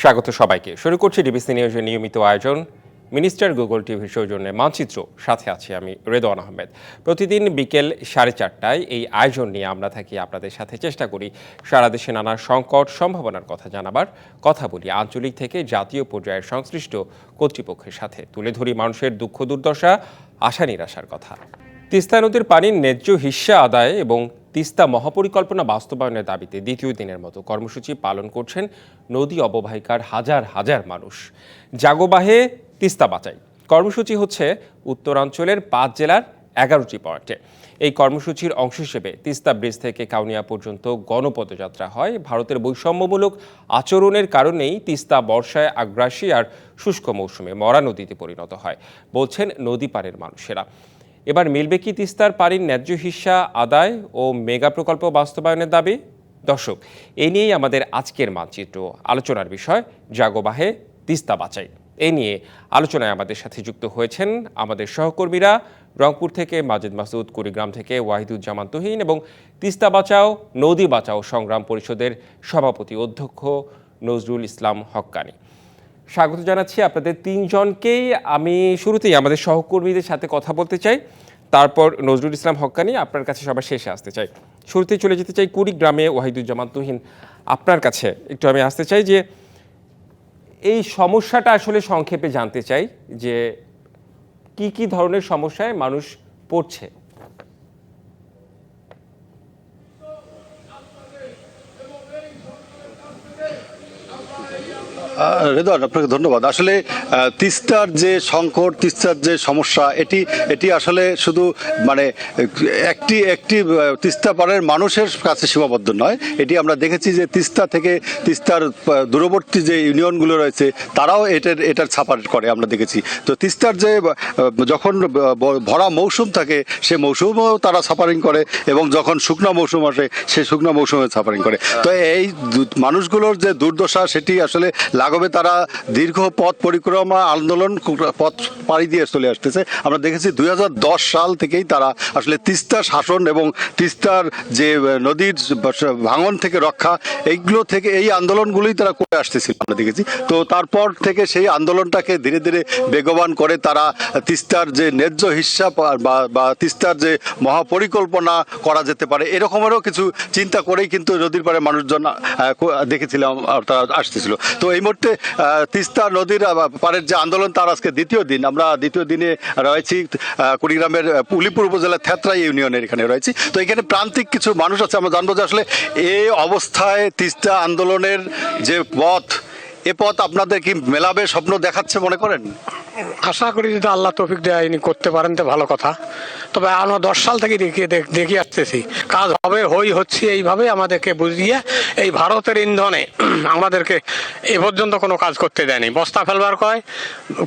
স্বাগত সবাইকে। শুরু করছি ডিবিসি নিউজের নিয়মিত আয়োজন। মিনিস্টার গুগল টিভির সৌজন্যে মানচিত্র। সাথে আছি আমি রেদওয়ান আহমেদ। প্রতিদিন বিকেল সাড়ে চারটায় এই আয়োজন নিয়ে আমরা থাকি আপনাদের সাথে। চেষ্টা করি সারা দেশে নানা সংকট, সম্ভাবনার কথা জানাবার। কথা বলি আঞ্চলিক থেকে জাতীয় পর্যায়ের সংশ্লিষ্ট কর্তৃপক্ষের সাথে। তুলে ধরি মানুষের দুঃখ দুর্দশা, আশা নিরাশার কথা। তিস্তা নদীর পানির ন্যায্য হিস্সা আদায় এবং তিস্তা মহাপরিকল্পনা বাস্তবায়নের দাবিতে দ্বিতীয় দিনের মতো কর্মসূচি পালন করছেন নদী অববাহিকার হাজার হাজার মানুষ। জাগোবাহে তিস্তা বাঁচাই। কর্মসূচি হচ্ছে উত্তরাঞ্চলের পাঁচ জেলার এগারোটি পয়েন্টে। এই কর্মসূচির অংশ হিসেবে তিস্তা ব্রিজ থেকে কাউনিয়া পর্যন্ত গণপদযাত্রা হয়। ভারতের বৈষম্যমূলক আচরণের কারণেই তিস্তা বর্ষায় আগ্রাসী আর শুষ্ক মৌসুমে মরা নদীতে পরিণত হয়, বলছেন নদী পাড়ের মানুষেরা। এবার মিলবে কি তিস্তার পানির ন্যায্য হিস্সা আদায় ও মেগা প্রকল্প বাস্তবায়নের দাবি? দর্শক, এ নিয়েই আমাদের আজকের মানচিত্র। আলোচনার বিষয়, জাগোবাহে তিস্তা বাঁচাই এ নিয়ে আলোচনায় আমাদের সাথে যুক্ত হয়েছেন আমাদের সহকর্মীরা রংপুর থেকে মাজিদ মাসুদ, কুড়িগ্রাম থেকে ওয়াহিদুজ্জামান তুহিন এবং তিস্তা বাঁচাও নদী বাঁচাও সংগ্রাম পরিষদের সভাপতি অধ্যক্ষ নজরুল ইসলাম হক্কানি। স্বাগত জানাচ্ছি আপনাদের তিনজনকেই। আমি শুরুতেই আমাদের সহকর্মীদের সাথে কথা বলতে চাই। তারপর নজরুল ইসলাম হক্কানি আপনার কাছে সবার শেষে আসতে চাই। শুরুতেই চলে যেতে চাই কুড়িগ্রামে ওয়াহিদুজ্জামান তুহিন আপনার কাছে। একটু আমি আসতে চাই যে, এই সমস্যাটা আসলে সংক্ষেপে জানতে চাই যে, কি কি ধরনের সমস্যায় মানুষ পড়ছে? আহ, আপনাকে ধন্যবাদ। আসলে তিস্তার যে সংকট তিস্তার যে সমস্যা এটি এটি আসলে শুধু মানে একটি একটি তিস্তা পাড়ের মানুষের কাছে সীমাবদ্ধ নয়। এটি আমরা দেখেছি যে তিস্তা থেকে তিস্তার দূরবর্তী যে ইউনিয়নগুলো রয়েছে তারাও এটার এটার ছাপার করে আমরা দেখেছি। তো তিস্তার যে যখন ভরা মৌসুম থাকে সে মৌসুমেও তারা সাফারিং করে এবং যখন শুকনো মৌসুম আসে সে শুকনো মৌসুমে সাফারিং করে। তো এই মানুষগুলোর যে দুর্দশা সেটি আসলে লাঘবে তারা দীর্ঘ পথ পরিক্রমা আন্দোলন পথ পাড়ি দিয়ে চলে আসতেছে। আমরা দেখেছি দুই হাজার দশ সাল থেকেই তারা আসলে তিস্তা শাসন এবং তিস্তার যে নদীর ভাঙন থেকে রক্ষা, এইগুলো থেকে এই আন্দোলনগুলোই তারা করে আসতেছিল আমরা দেখেছি। তো তারপর থেকে সেই আন্দোলনটাকে ধীরে ধীরে বেগবান করে তারা তিস্তার যে ন্যায্য হিসাব বা তিস্তার যে মহাপরিকল্পনা করা যেতে পারে, এরকমেরও কিছু চিন্তা করেই কিন্তু নদীর পাড়ে মানুষজন দেখেছিলাম তারা আসতেছিল। তো এই মুহূর্তে আহ, তিস্তা নদীর পাড়ের যে আন্দোলন তার আজকে দ্বিতীয় দিন। আমরা দ্বিতীয় দিনে রয়েছি কুড়িগ্রামের পুলিপুর উপজেলার থেত্রা ইউনিয়নের এখানে রয়েছি। তো এখানে প্রান্তিক কিছু মানুষ আছে আমরা জানব যে আসলে এই অবস্থায় তিস্তা আন্দোলনের যে পথ এ পথ আপনাদের কি মেলাবে স্বপ্ন দেখাচ্ছে মনে করেন? আশা করি যদি আল্লাহ তৌফিক দেয় ইনি করতে পারেন তো ভালো কথা। তবে আমরা দশ সাল থেকে দেখিয়ে দেখ- আসতেছি। কাজ হবে হই হচ্ছে এইভাবে আমাদেরকে বুঝিয়ে এই ভারতের ইন্ধনে আমাদেরকে এ পর্যন্ত কোনো কাজ করতে দেয়নি। বস্তা ফেলবার কয়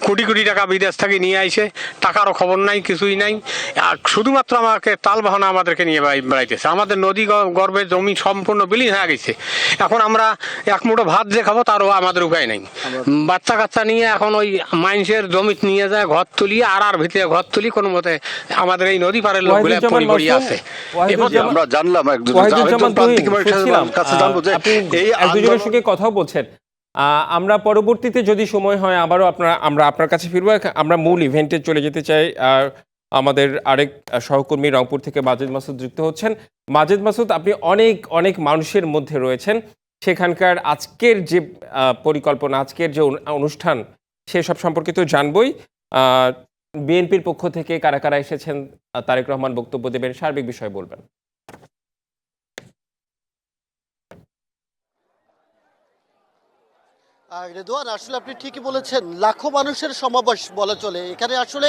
কোটি কোটি টাকা বিদেশ থেকে নিয়ে আইছে টাকারও খবর নাই কিছুই নাই। আর শুধুমাত্র আমাকে তাল বাহনা আমাদেরকে নিয়ে বেড়াইতেছে আমাদের নদী গ- গর্ভে জমি সম্পূর্ণ বিলীন হয়ে গেছে। এখন আমরা এক মুঠো ভাত যে খাব তারও আমাদের উপায় নেই। বাচ্চা কাচ্চা নিয়ে এখন ওই মাইন্সের জমি নিয়ে যায় ঘর তুলি আর আর ভিতরে ঘর তুলি কোনো মতে আমাদের এই নদী পাড়ের লোকগুলো পড়ি আছে। আমরা জানলাম একজন প্রান্তিক তুহিন, মানুষের শুনছিলাম, কাছে জানব যে এই দুজনের সঙ্গে কথাও বলছেন। আহ, আমরা পরবর্তীতে যদি সময় হয় আবারও আপনার আমরা আপনার কাছে ফিরবো। আমরা মূল ইভেন্টে চলে যেতে চাই। আর আমাদের আরেক সহকর্মী রংপুর থেকে মাজেদ মাসুদ যুক্ত হচ্ছেন। মাজেদ মাসুদ আপনি অনেক অনেক মানুষের মধ্যে রয়েছেন। সেখানকার আজকের যে আহ, পরিকল্পনা আজকের যে অনুষ্ঠান সেসব সম্পর্কে তো জানবই। বিএনপির পক্ষ থেকে কারা কারা এসেছেন তারেক রহমান বক্তব্য দেবেন, সার্বিক বিষয় বলবেন। আর রেদওয়ান আসলে আপনি ঠিকই বলেছেন, লাখো মানুষের সমাবেশ বলা চলে। এখানে আসলে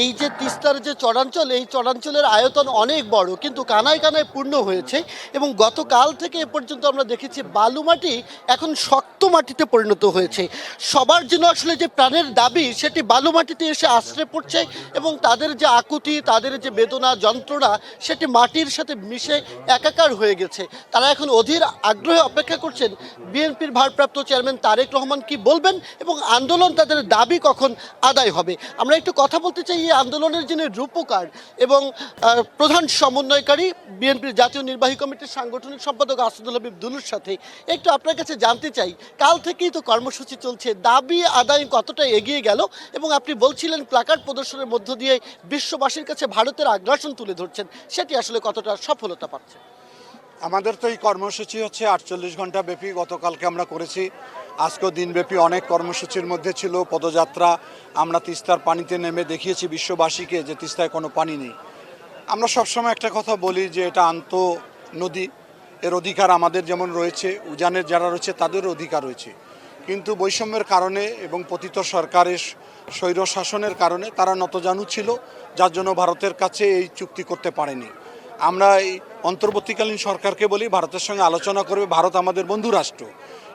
এই যে তিস্তার যে চরাঞ্চল, এই চরাঞ্চলের আয়তন অনেক বড়, কিন্তু কানায় কানায় পূর্ণ হয়েছে এবং গতকাল থেকে এ পর্যন্ত আমরা দেখেছি বালু মাটি এখন শক্ত মাটিতে পরিণত হয়েছে। সবার জন্য আসলে যে প্রাণের দাবি, সেটি বালু মাটিতে এসে আশ্রয় পড়ছে এবং তাদের যে আকুতি, তাদের যে বেদনা, যন্ত্রণা, সেটি মাটির সাথে মিশে একাকার হয়ে গেছে। তারা এখন অধীর আগ্রহে অপেক্ষা করছেন। বিএনপির ভারপ্রাপ্ত চেয়ারম্যান তারেক রহমান রহমান কি বলবেন এবং আন্দোলন তাদের দাবি কখন আদায় হবে? আমরা একটু কথা বলতে চাই, এই আন্দোলনের যিনি রূপকার এবং প্রধান সমন্বয়কারী বিএনপির জাতীয় নির্বাহী কমিটির সাংগঠনিক সম্পাদক আসাদুল হাবিব দুলুর সাথে, একটু আপনার কাছে জানতে চাই, কাল থেকেই তো কর্মসূচি চলছে, দাবি আদায় কতটা এগিয়ে গেল? এবং আপনি বলছিলেন প্লাকার্ড প্রদর্শনের মধ্য দিয়ে বিশ্ববাসীর কাছে ভারতের আগ্রাসন তুলে ধরছেন, সেটি আসলে কতটা সফলতা পাচ্ছে? আমাদের তো এই কর্মসূচি হচ্ছে আটচল্লিশ ঘণ্টা ব্যাপী গতকালকে আমরা করেছি। আজকেও দিনব্যাপী অনেক কর্মসূচির মধ্যে ছিল, পদযাত্রা। আমরা তিস্তার পানিতে নেমে দেখিয়েছি বিশ্ববাসীকে যে তিস্তায় কোনো পানি নেই। আমরা সবসময় একটা কথা বলি যে এটা আন্ত নদী। এর অধিকার আমাদের যেমন রয়েছে, উজানের যারা রয়েছে তাদেরও অধিকার রয়েছে। কিন্তু বৈষম্যের কারণে এবং পতিত সরকারের স্বৈর শাসনের কারণে তারা নতজানু ছিল, যার জন্য ভারতের কাছে এই চুক্তি করতে পারেনি। আমরা এই অন্তর্বর্তীকালীন সরকারকে বলি, ভারতের সঙ্গে আলোচনা করবে ভারত আমাদের বন্ধু রাষ্ট্র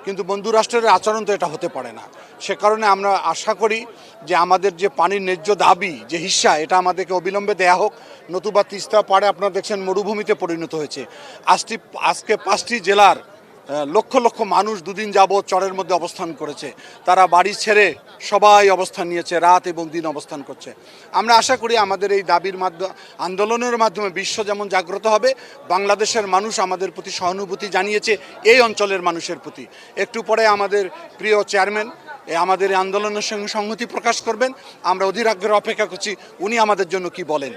কিন্তু বন্ধু রাষ্ট্রের আচরণ তো এটা হতে পারে না। সে কারণে আমরা আশা করি যে আমাদের যে পানির ন্যায্য দাবি, যে হিস্সা এটা আমাদেরকে অবিলম্বে দেয়া হোক। নতুবা তিস্তা পাড়ে আপনারা দেখছেন মরুভূমিতে পরিণত হয়েছে। আজটি আজকে পাঁচটি জেলার লক্ষ লক্ষ মানুষ দুদিন যাবৎ চরের মধ্যে অবস্থান করেছে। তারা বাড়ি ছেড়ে সবাই অবস্থান নিয়েছে, রাত এবং দিন অবস্থান করছে। আমরা আশা করি আমাদের এই দাবির মাধ্যমে আন্দোলনের মাধ্যমে বিশ্ব যেমন জাগ্রত হবে, বাংলাদেশের মানুষ আমাদের প্রতি সহানুভূতি জানিয়েছে, এই অঞ্চলের মানুষের প্রতি। একটু পরে আমাদের প্রিয় চেয়ারম্যান আমাদের আন্দোলনের সঙ্গে সংহতি প্রকাশ করবেন। আমরা অধীর আগ্রহে অপেক্ষা করছি, উনি আমাদের জন্য কি বলেন।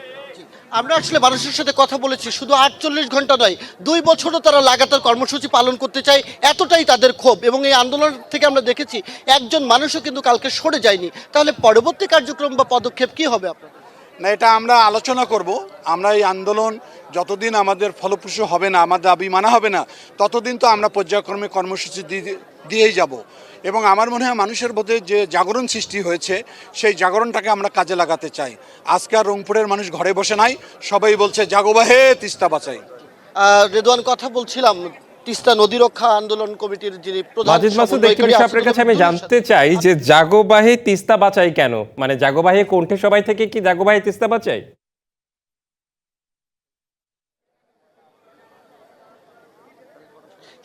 আমরা আসলে মানুষের সাথে কথা বলেছি, শুধু আটচল্লিশ ঘণ্টা নয়, দুই বছরও তারা লাগাতার কর্মসূচি পালন করতে চায়, এতটাই তাদের ক্ষোভ এবং এই আন্দোলন থেকে আমরা দেখেছি একজন মানুষও কিন্তু কালকে সরে যায়নি। তাহলে পরবর্তী কার্যক্রম বা পদক্ষেপ কি হবে আপনার না, এটা আমরা আলোচনা করব। আমরা এই আন্দোলন যতদিন আমাদের ফলপ্রসূ হবে না আমাদের দাবি মানা হবে না, ততদিন তো আমরা পর্যায়ক্রমে কর্মসূচি দিয়ে দিয়েই যাব। এবং আমার মনে হয় মানুষের মধ্যে যে জাগরণ সৃষ্টি হয়েছে সেই জাগরণটাকে আমরা কাজে লাগাতে চাই। আজকে আর রংপুরের মানুষ ঘরে বসে নাই সবাই বলছে জাগোবাহে তিস্তা বাঁচাই। রেদওয়ান কথা বলছিলাম তিস্তা নদী রক্ষা আন্দোলন কমিটির যিনি প্রধান আপনার কাছে আমি জানতে চাই যে জাগোবাহে তিস্তা বাঁচাই কেন? মানে জাগোবাহে কোণঠে সবাই থেকে কি জাগোবাহে তিস্তা বাঁচাই?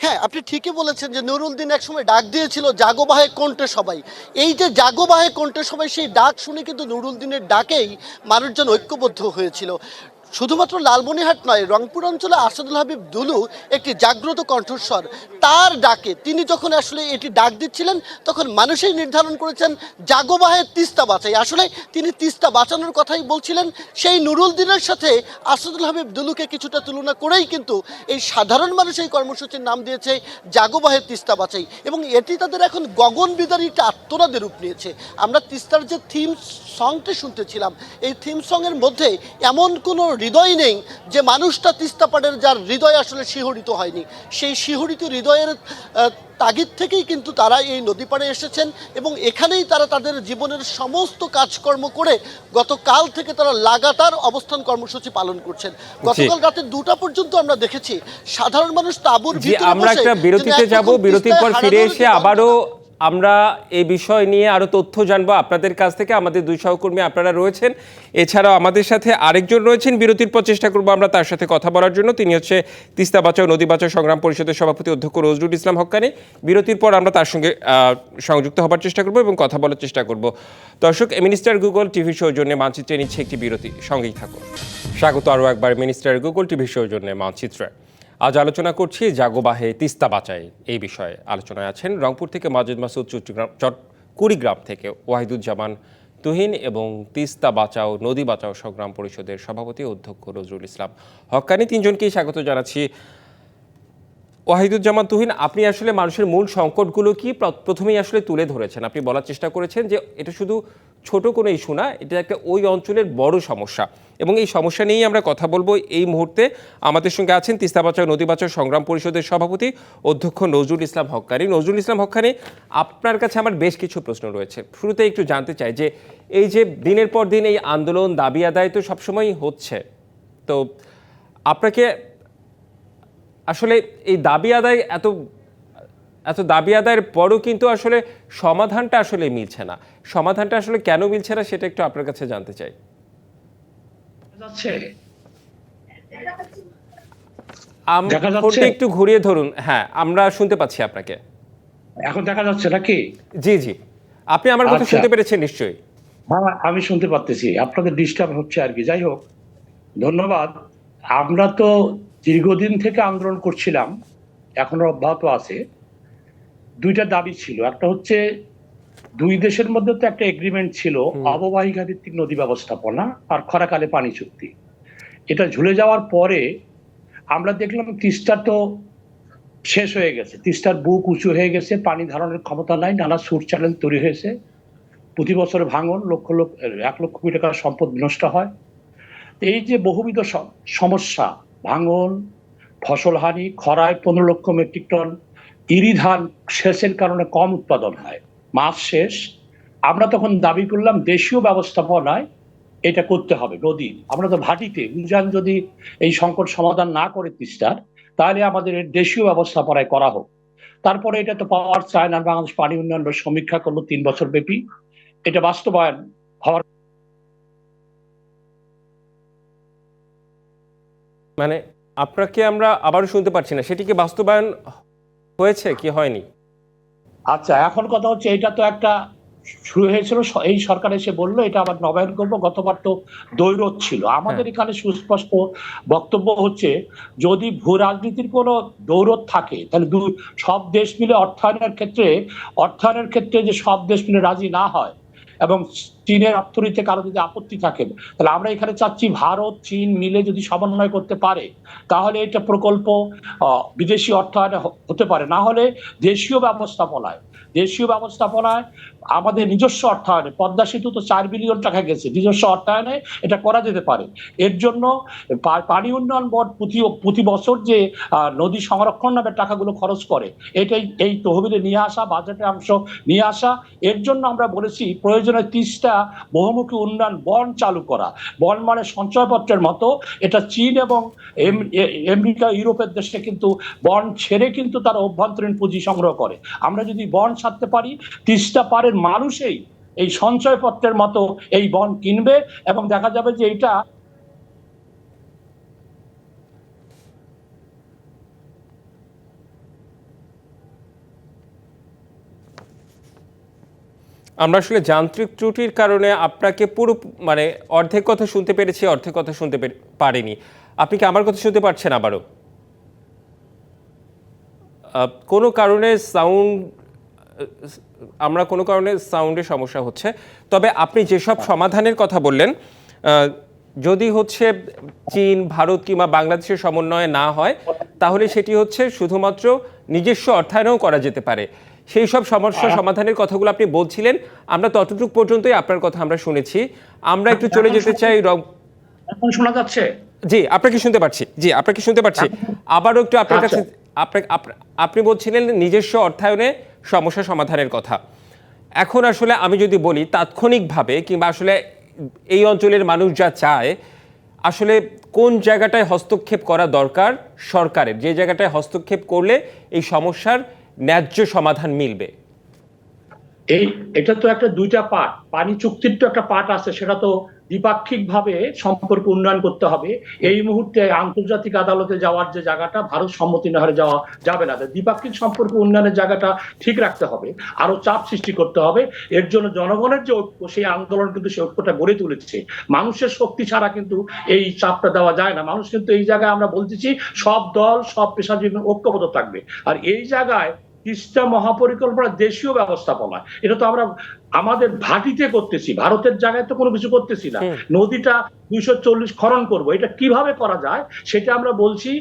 হ্যাঁ আপনি ঠিকই বলেছেন যে নুরুল দিন একসময় ডাক দিয়েছিল জাগোবাহে কণ্ঠে সবাই। এই যে জাগোবাহে কণ্ঠে সবাই সেই ডাক শুনে কিন্তু নুরুল দিনের ডাকেই মানুষজন ঐক্যবদ্ধ হয়েছিল। শুধুমাত্র লালমনিহাট নয়, রংপুর অঞ্চলে আসাদুল হাবিব দুলু একটি জাগ্রত কণ্ঠস্বর। তার ডাকে তিনি যখন আসলে এটি ডাক দিচ্ছিলেন, তখন মানুষই নির্ধারণ করেছেন জাগোবাহে তিস্তা বাঁচাই। আসলে তিনি তিস্তা বাঁচানোর কথাই বলছিলেন। সেই নুরুল দিনের সাথে আসাদুল হাবিব দুলুকে কিছুটা তুলনা করেই কিন্তু এই সাধারণ মানুষ এই কর্মসূচির নাম দিয়েছে জাগোবাহে তিস্তা বাঁচাই। এবং এটি তাদের এখন গগন বিদারী একটা আত্মনাদের রূপ নিয়েছে। আমরা তিস্তার যে থিম সংটি শুনতেছিলাম, এই থিম সংয়ের মধ্যে এমন কোনো হৃদয় নেই যে মানুষটা তিস্তা পাড়ের যার হৃদয় আসলে শিহরিত হয়নি। সেই শিহরিত হৃদয়ের তাগিদ থেকেই কিন্তু তারা এই নদী পাড়ে এসেছেন এবং এখানেই তারা তাদের জীবনের সমস্ত কাজকর্ম করে গতকাল থেকে তারা লাগাতার অবস্থান কর্মসূচি পালন করছেন। গতকাল রাতে দুটা পর্যন্ত আমরা দেখেছি। সাধারণ মানুষ তাঁবুর আমরা একটা বিরতিতে যাব বিরতির পর ফিরে এসে আবারও আমরা এই বিষয় নিয়ে আরও তথ্য জানব আপনাদের কাছ থেকে। আমাদের দুই সহকর্মী আপনারা রয়েছেন। এছাড়াও আমাদের সাথে আরেকজন রয়েছেন, বিরতির পর চেষ্টা করব আমরা তার সাথে কথা বলার জন্য। তিনি হচ্ছে তিস্তা বাঁচাও, নদী বাঁচাও সংগ্রাম পরিষদের সভাপতি অধ্যক্ষ নজরুল ইসলাম হক্কানি। বিরতির পর আমরা তার সঙ্গে সংযুক্ত হবার চেষ্টা করব এবং কথা বলার চেষ্টা করব। দর্শক মিনিস্টার গুগল টিভি শোর জন্য মানচিত্রে নিচ্ছে একটি বিরতি। সঙ্গেই থাকুন। স্বাগত আরও একবার মিনিস্টার গুগল টিভি সৌজন্যে মানচিত্রে। আজ আলোচনা করছি জাগোবাহে তিস্তা বাঁচাই। এই বিষয়ে আলোচনায় আছেন রংপুর থেকে মাজিদ মাসুদ, চট্টগ্রাম চট কুড়িগ্রাম থেকে ওয়াহিদুজ্জামান তুহিন এবং তিস্তা বাঁচাও, নদী বাঁচাও সংগ্রাম পরিষদের সভাপতি অধ্যক্ষ নজরুল ইসলাম হক্কানি তিনজনকেই স্বাগত জানাচ্ছি। ওয়াহিদুজ্জামান তুহিন, আপনি আসলে মানুষের মূল সংকটগুলো কি প্রথমেই আসলে তুলে ধরেছেন? আপনি বলার চেষ্টা করেছেন যে এটা শুধু ছোট কোনো ইস্যু না, এটা একটা ওই অঞ্চলের বড় সমস্যা। এবং এই সমস্যা নিয়েই আমরা কথা বলব এই মুহূর্তে। আমাদের সঙ্গে আছেন তিস্তা বাঁচাও, নদী বাঁচাও সংগ্রাম পরিষদের সভাপতি অধ্যক্ষ নজরুল ইসলাম হক্কানি। নজরুল ইসলাম হক্কানি, আপনার কাছে আমার বেশ কিছু প্রশ্ন রয়েছে। শুরুতে একটু জানতে চাই যে, এই যে দিনের পর দিন এই আন্দোলন, দাবি আদায় তো সবসময়ই হচ্ছে। তো আপনাকে আসলে এই দাবি আদায় এত এত দাবি আদায়ের পরও কিন্তু আসলে সমাধানটা আসলে মিলছে না। সমাধানটা আসলে কেন মিলছে না সেটা একটু আপনার কাছে জানতে চাই? ফোনটা একটু ঘুরিয়ে ধরুন। হ্যাঁ আমরা শুনতে পাচ্ছি আপনাকে। এখন দেখা যাচ্ছে নাকি? জি জি। আপনি আমার কথা আচ্ছা। শুনতে পেরেছেন নিশ্চয়ই। হ্যাঁ আমি শুনতে পারতেছি আপনাদের ডিস্টার্ব হচ্ছে আর কি। যাই হোক ধন্যবাদ। আমরা তো দীর্ঘদিন থেকে আন্দোলন করছিলাম। এখনও অব্যাহত আছে। দুইটা দাবি ছিল। একটা হচ্ছে দুই দেশের মধ্যে তো একটা এগ্রিমেন্ট ছিল অববাহিকা ভিত্তিক নদী ব্যবস্থাপনা আর খরাকালে পানি চুক্তি। এটা ঝুলে যাওয়ার পরে আমরা দেখলাম তিস্তা তো শেষ হয়ে গেছে। তিস্তার বুক উঁচু হয়ে গেছে পানি ধারণের ক্ষমতা নাই নানা সুর চ্যানেল তৈরি হয়েছে। প্রতি বছর ভাঙন লক্ষ লক্ষ এক লক্ষ কোটি টাকার সম্পদ বিনষ্ট হয়। এই যে বহুবিধ সমস্যা ভাঙন ফসলহানি খরায় পনেরো লক্ষ মেট্রিক টন ইরি ধান সেচের কারণে কম উৎপাদন হয়। মাছ শেষ আমরা তখন দাবি করলাম, দেশীয় ব্যবস্থাপনায় এটা করতে হবে, নদী। আমরা তো ভাটিতে, উজান যদি এই সংকট সমাধান না করে তিস্তার, তাহলে আমাদের দেশীয় ব্যবস্থাপনায় করা হোক। তারপরে এটা তো পাওয়ার চায় না বাংলাদেশ পানি উন্নয়ন সমীক্ষা করল তিন বছর ব্যাপী। এটা বাস্তবায়ন হওয়ার মানে আপনাকে আমরা আবারও শুনতে পারছি না। সেটিকে বাস্তবায়ন হয়েছে কি হয়নি? আচ্ছা এখন কথা হচ্ছে এটা তো একটা শুরু হয়েছিল এই সরকার এসে বলল এটা আবার নবায়ন করব গতবার তো দৈরথ ছিল। আমাদের এখানে সুস্পষ্ট বক্তব্য হচ্ছে যদি ভূ রাজনীতির কোনো দৌরথ থাকে তাহলে সব দেশ মিলে অর্থায়নের ক্ষেত্রে অর্থায়নের ক্ষেত্রে যে সব দেশ মিলে রাজি না হয় এবং চীনের অর্থনীতিতে কারও যদি আপত্তি থাকে, তাহলে আমরা এখানে চাচ্ছি ভারত, চীন মিলে যদি সমন্বয় করতে পারে, তাহলে এটা প্রকল্প বিদেশি অর্থায়নে হতে পারে। না হলে দেশীয় ব্যবস্থাপনায় দেশীয় ব্যবস্থাপনায় আমাদের নিজস্ব অর্থায়নে, পদ্মা সেতু তো চার বিলিয়ন টাকা গেছে, নিজস্ব অর্থায়নে এটা করা যেতে পারে। এর জন্য পানি উন্নয়ন বোর্ড প্রতি প্রতি বছর যে নদী সংরক্ষণ নামে টাকাগুলো খরচ করে, এটাই, এই তহবিলে নিয়ে আসা বাজেটের অংশ নিয়ে আসা, এর জন্য আমরা বলেছি প্রয়োজনে তিরিশটা বহুমুখী উন্নয়ন বন্ড চালু করা। বন্ড মানে সঞ্চয়পত্রের মতো, এটা চীন এবং আমেরিকা, ইউরোপের দেশে কিন্তু বন্ড ছেড়ে কিন্তু তারা অভ্যন্তরীণ পুঁজি সংগ্রহ করে। আমরা যদি বন্ড ছাড়তে পারি, তিরিশটা পারের মানুষই এই সঞ্চয়পত্রের মতো এই বন্ড কিনবে এবং দেখা যাবে যে এটা আমরা আসলে যান্ত্রিক ত্রুটির কারণে আপনাকে পুরো মানে অর্ধেক কথা শুনতে পেরেছি, অর্ধেক কথা শুনতে পারিনি। আপনি কি আমার কথা শুনতে পারছেন আবারও? কোনো কারণে সাউন্ড আমরা কোনো কারণে সাউন্ডের সমস্যা হচ্ছে। তবে আপনি যেসব সমাধানের কথা বললেন যদি হচ্ছে চীন ভারত কিংবা বাংলাদেশের সমন্বয়ে না হয় তাহলে সেটি হচ্ছে শুধুমাত্র নিজস্ব অর্থায়নেও করা যেতে পারে। সেই সব সমস্যা সমাধানের কথাগুলো আপনি বলছিলেন আমরা ততটুকু পর্যন্তই আপনার কথা আমরা শুনেছি। আমরা একটু চলে যেতে চাই এখন শোনা যাচ্ছে? জি আপনাকে শুনতে পাচ্ছি। জি আপনাকে শুনতে পাচ্ছি। আবারও একটু আপনার কাছে আপনি বলছিলেন নিজস্ব অর্থায়নে সমস্যা সমাধানের কথা। এখন আসলে আমি যদি বলি তাৎক্ষণিকভাবে কিংবা আসলে এই অঞ্চলের মানুষ যা চায়, আসলে কোন জায়গাটায় হস্তক্ষেপ করা দরকার সরকারের? যে জায়গাটায় হস্তক্ষেপ করলে এই সমস্যার ন্যায্য সমাধান মিলবে? এই, এটা তো একটা দুইটা পার্ট পানি চুক্তির তো একটা পার্ট আছে, সেটা তো দ্বিপাক্ষিক ভাবে সম্পর্ক উন্নয়ন করতে হবে। এই মুহূর্তে আন্তর্জাতিক আদালতে যাওয়ার যে জায়গাটা, ভারত সম্মতি না যাওয়া যাবে না। দ্বিপাক্ষিক সম্পর্ক উন্নয়নের জায়গাটা ঠিক রাখতে হবে। আরও চাপ সৃষ্টি করতে হবে। এর জন্য জনগণের যে ঐক্য, সেই আন্দোলন কিন্তু সেই ঐক্যটা গড়ে তুলেছে। মানুষের শক্তি ছাড়া কিন্তু এই চাপটা দেওয়া যায় না। মানুষ কিন্তু এই জায়গায় আমরা বলতেছি, সব দল, সব পেশাজীবী ঐক্যবদ্ধ থাকবে। আর এই জায়গায় তিস্তা মহাপরিকল্পনা দেশীয় ব্যবস্থাপনা। এটা তো আমরা আমাদের ভাটিতে করতেছি ভারতের জায়গায় তো কোনো কিছু করতেছি না। নদীটা দুইশো চল্লিশ খনন করব। এটা কীভাবে করা যায়? সেটা আমরা বলছি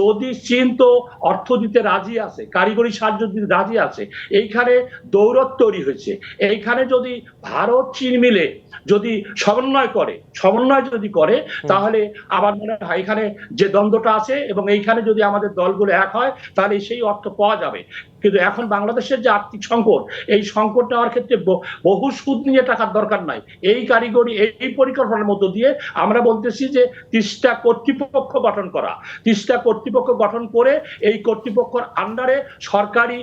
যদি চীন তো অর্থ দিতে রাজি আছে কারিগরি সাহায্য দিতে রাজি আছে এইখানে দৌলত তৈরি হয়েছে। এইখানে যদি ভারত চীন মিলে যদি সমন্বয় করে সমন্বয় যদি করে তাহলে আমার মনে হয় এখানে যে দ্বন্দ্বটা আছে এবং এইখানে যদি আমাদের দলগুলো এক হয় তাহলে সেই অর্থ পাওয়া যাবে। কিন্তু এখন বাংলাদেশের যে আর্থিক সংকট এই সংকট নেওয়ার ক্ষেত্রে বহু সুদ নিয়ে টাকার দরকার নাই। এই কারিগরি এই পরিকল্পনার মধ্য দিয়ে আমরা বলতেছি যে তিস্তা কর্তৃপক্ষ গঠন করা। তিস্তা কর্তৃপক্ষ গঠন করে এই কর্তৃপক্ষের আন্ডারে সরকারি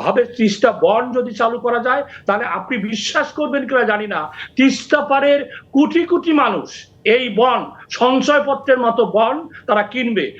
ভাবে তিস্তা বন যদি চালু করা যায়, তাহলে আপনি বিশ্বাস করবেন কিনা জানি না। তিস্তা পারের কোটি কোটি মানুষ এই বন সঞ্চয়পত্রের মতো বন তারা কিনবে।